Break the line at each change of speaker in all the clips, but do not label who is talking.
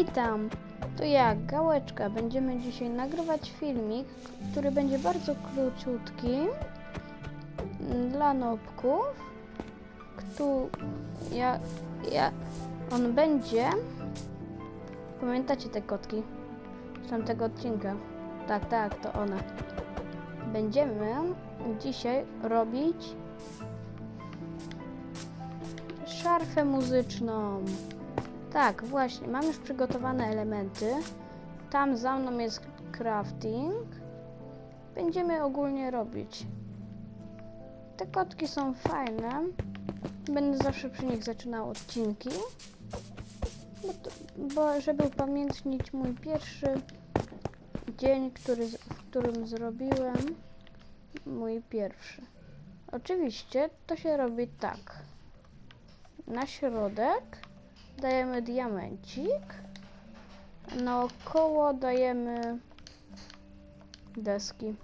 Witam! To ja, Gałeczka. Będziemy dzisiaj nagrywać filmik, który będzie bardzo króciutki mm, dla nopków. Kto ja, ja, on będzie. Pamiętacie te kotki z tamtego odcinka? Tak, tak, to one. Będziemy dzisiaj robić szarfę muzyczną. Tak, właśnie, mam już przygotowane elementy. Tam za mną jest crafting. Będziemy ogólnie robić. Te kotki są fajne. Będę zawsze przy nich zaczynał odcinki. Bo, to, bo żeby upamiętnić mój pierwszy dzień, który, w którym zrobiłem mój pierwszy. Oczywiście to się robi tak. Na środek dajemy diamencik. Naokoło dajemy deski.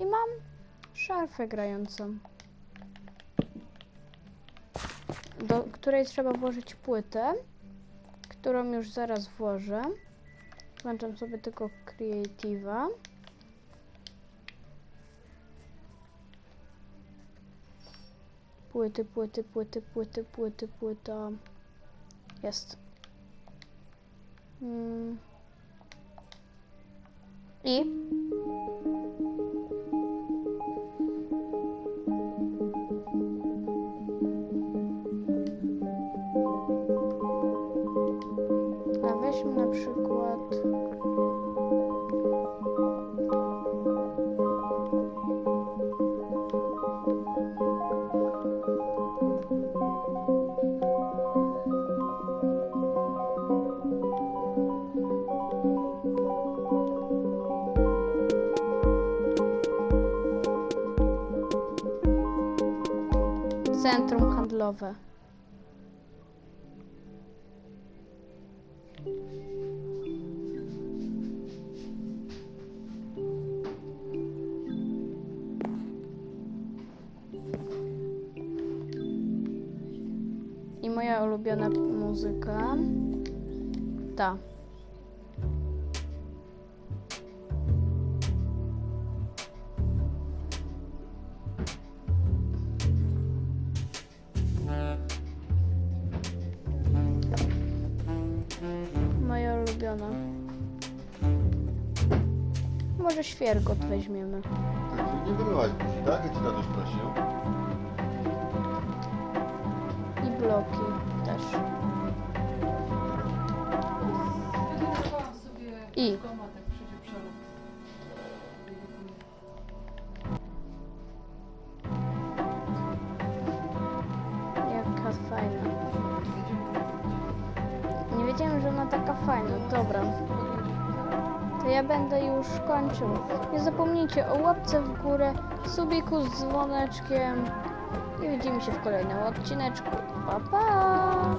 I mam szarfę grającą. Do której trzeba włożyć płytę, którą już zaraz włożę. Włączam sobie tylko Creative'a. Płyty, płyty, płyty, płyty, płyty, płyta. Jest. Mm. I a weźmy na przykład centrum handlowe. I moja ulubiona muzyka. Ta. Ulubiona. Może świergot weźmiemy.
Nie wyrywać musi, tak? Jak ci tatuś prosił.
I bloki też. I. wiedziałem, że ona taka fajna. Dobra. To ja będę już kończył. Nie zapomnijcie o łapce w górę, subiku z dzwoneczkiem i widzimy się w kolejnym odcineczku. Pa, pa!